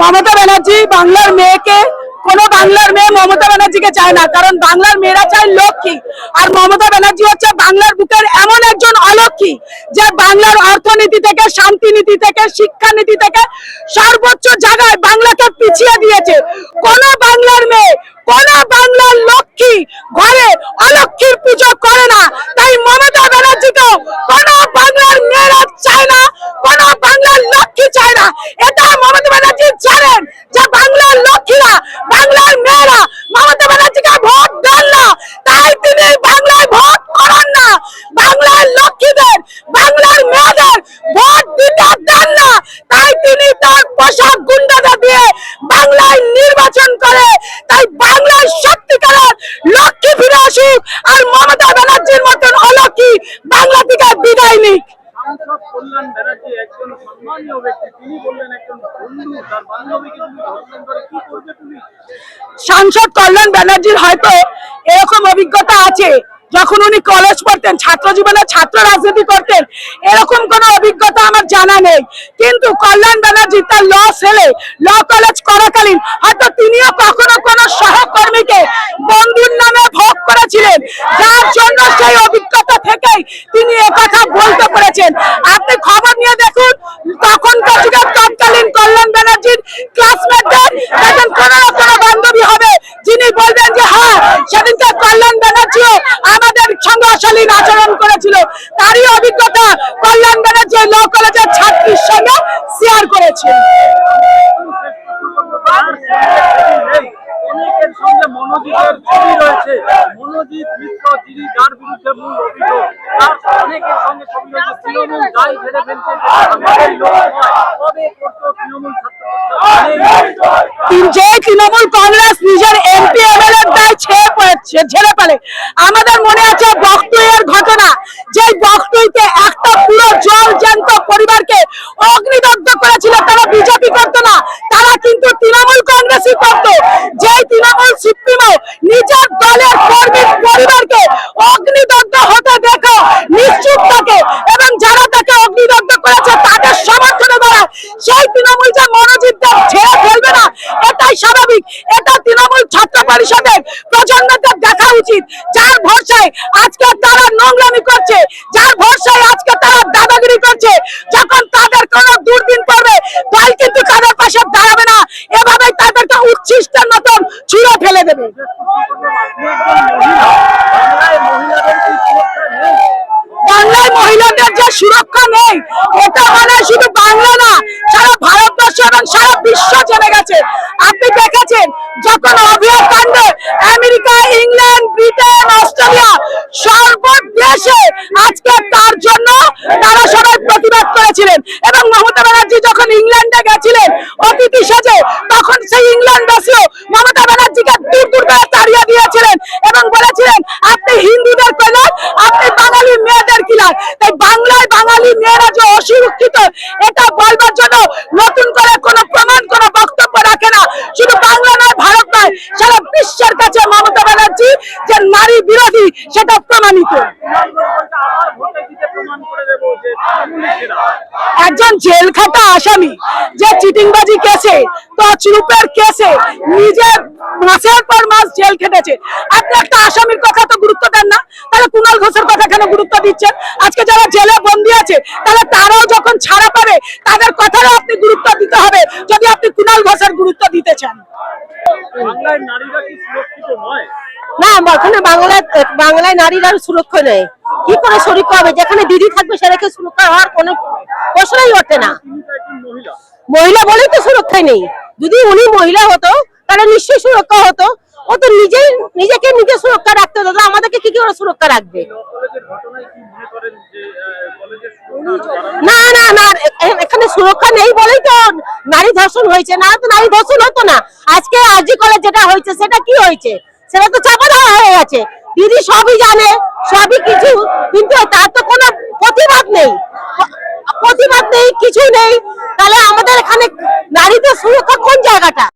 মমতা ব্যানার্জি বাংলার মেয়েকে, কোন বাংলার মেয়ে মমতা ব্যানার্জিকে চায় না, কারণ বাংলার মেয়েরা চায় লক্ষ্মী। আর মমতা ব্যানার্জি হচ্ছে বাংলার বুকের এমন একজন অলক্ষী যে বাংলার অর্থনীতি থেকে শান্তি নীতি থেকে, শিক্ষানীতি থেকে সর্বোচ্চ জায়গায় বাংলাকে পিছিয়ে দিয়েছে। কোন বাংলার মেয়ে, কোন বাংলার লক্ষ্মী ঘরে অলক্ষীর পুজো করে না তাই মমতা ব্যানার্জিকেও কোন বাংলার মেয়েরা চায় না কোন বাংলার লক্ষ্মী চায় না এটা মমতা ব্যানার্জি জানেন যে বাংলার লক্ষ্মীরা বাংলার মেয়েরা মমতা ব্যানার্জিকে ভোট দেন না তাই তিনি বাংলায় ভোট করেন না বাংলার লক্ষ্মীদের বাংলার মেয়েদের ভোট দিতে দেন না তাই তিনি তার পোশাক গুন্ডাদের দিয়ে বাংলায় নির্বাচন করে তাই বাংলায় সত্যিকারের লক্ষ্মী ফিরে আসুক আর মমতা ব্যানার্জির মতন অলক্ষী বাংলা থেকে বিদায় নিক সাংসদ কল্যাণ ব্যানার্জি একজন সম্মানীয় ব্যক্তি তিনি বললেন, একজন বন্ধু, তার বান্ধবীকে তুমি ধর্ষণ করে কি করবে তুমি? সাংসদ কল্যাণ ব্যানার্জির হয়তো এরকম অভিজ্ঞতা আছে, যখন উনি কলেজ পড়তেন, ছাত্র জীবনে ছাত্র রাজনীতি করতেন, এরকম কোন অভিজ্ঞতা আমার জানা নেই। কিন্তু কল্যাণ ব্যানার্জি, তার ল সেলে ল কলেজ করাকালীন, হয়তো তিনিও কখনো কোনো সহকর্মীকে বন্ধুর নামে ভোগ করেছিলেন। যার জন্য সেই অভিজ্ঞতা থেকেই তিনি একথা বলতে পেরেছেন আপনি খবর নিয়ে দেখুন তখনকার যুগের তৎকালীন কল্যাণ ব্যানার্জির ক্লাসমেটদের দেখেন কোন না কোনো বান্ধবী হবে যিনি বলবেন যে হ্যাঁ সেদিনকে কল্যাণ ব্যানার্জিও আমাদের সঙ্গে আচরণ করেছিল তারই অভিজ্ঞতা কল্যাণ ব্যানার্জি ল কলেজের ছাত্রীর সঙ্গে শেয়ার করেছে। অনেকের সঙ্গে মনোজিতের ছবি রয়েছে। মনোজিৎ মিত্র যিনি যার বিরুদ্ধে মূল অভিযোগ তার অনেকের সঙ্গে ছবি রয়েছে। তৃণমূল দায় ঝেড়ে ফেলছে যে করতো তৃণমূল যে তৃণমূল কংগ্রেস নিজের এমপি এমএলএ দায় ছেড়ে পড়েছে ঝেড়ে ফেলে। আমাদের মনে আছে বকটুইয়ের ঘটনা যে বকটুইতে একটা পুরো জল জ্যান্ত পরিবারকে অগ্নিদগ্ধ করেছিল তারা বিজেপি করতো না তারা কিন্তু তৃণমূল কংগ্রেসই করতো যে তৃণমূল সুপ্রিমো নিজের দলের কর্মীর পরিবারকে অগ্নিদগ্ধ হতে দেখো নিশ্চুপ থাকে এবং যারা তাকে অগ্নিদগ্ধ করেছে তাদের সমর্থনে দাঁড়ায়। সেই তৃণমূল যে মনোজিৎ ছেড়ে ফেলবে না, এটাই স্বাভাবিক। এটা তৃণমূল ছাত্র পরিষদের প্রজন্মদের দেখা উচিত। যার ভরসায় আজকে তারা নোংরামি করছে, যার ভরসায় আজকে তারা দাদাগিরি করছে, যখন তাদের কোনো দুর্দিন পড়বে দল কিন্তু তাদের পাশে দাঁড়াবে না এভাবেই তাদেরকে উচ্ছিষ্টের মতন ছুঁড়ে ফেলে দেবে আপনি একজন মহিলা বাংলায় মহিলাদের কি সুরক্ষা নেই বাংলায় মহিলাদের যে সুরক্ষা নেই এটা মানে শুধু বাংলা না, সারা ভারতবর্ষ এবং সারা বিশ্ব জেনে গেছে। আপনি দেখেছেন, যখন অভিয়া কাণ্ডে আমেরিকা, ইংল্যান্ড, ব্রিটেন, অস্ট্রেলিয়া সর্বদেশে আজকে তার জন্য তারা সবাই প্রতিবাদ করেছিলেন এবং মমতা ব্যানার্জি যখন ইংল্যান্ডে গেছিলেন অতিথি সেজে, তখন সেই ইংল্যান্ডবাসীও মমতা ব্যানার্জিকে দূর দূর করে তাড়িয়ে দিয়েছিলেন এবং বলেছিলেন, আপনি বাঙালি মেয়েদের তাই বাংলায় বাঙালি মেয়েরা যে অসুরক্ষিত, এটা বলবার জন্য নতুন করে কোনো প্রমাণ, কোনো বক্তব্য রাখে না। শুধু বাংলা নয়, ভারত নয়, সারা বিশ্বের কাছে মমতা ব্যানার্জি যে নারী বিরোধী, সেটা প্রমাণিত। একজন জেল খাটা আসামি যে চিটিংবাজি কেসে, তছরূপের কেসে, নিজে মাসের পর মাস জেল খেটেছে। আপনি একটা আসামির কথা তো গুরুত্ব দেন না তাহলে কুণাল ঘোষের কথা কেন গুরুত্ব দিচ্ছেন? আজকে যারা জেলে বন্দি আছে তাহলে তারাও যখন ছাড়া পাবে তাদের কথারও আপনি গুরুত্ব দিতে হবে। যদি আপনি কুণাল ঘোষের গুরুত্ব দিতে চান বাংলায় নারীরা সুরক্ষিত নয়? না ওখানে বাংলায় বাংলায় নারীরা সুরক্ষা নেই। কি করে সুরক্ষা হবে? যেখানে দিদি থাকবে সেটাকে সুরক্ষা হওয়ার কোনো প্রশ্নই ওঠে না। মহিলা বলেই তো সুরক্ষাই নেই। যদি উনি মহিলা হতো তাহলে নিশ্চয়ই সুরক্ষা হতো। ও তো নিজেই, নিজেকে নিজে সুরক্ষা রাখতে দাদা, আমাদেরকে কি কি কলেজের সুরক্ষা রাখবে? না না না এখানে সুরক্ষা নেই বলেই তো নারী ধর্ষণ হয়েছে। না তো নারী ধর্ষণ হতো না। আজকে আরজি কলেজ যেটা হয়েছে, সেটা কি হয়েছে? সেটা তো চাপা দেওয়া হয়ে গেছে। দিদি সবই জানে।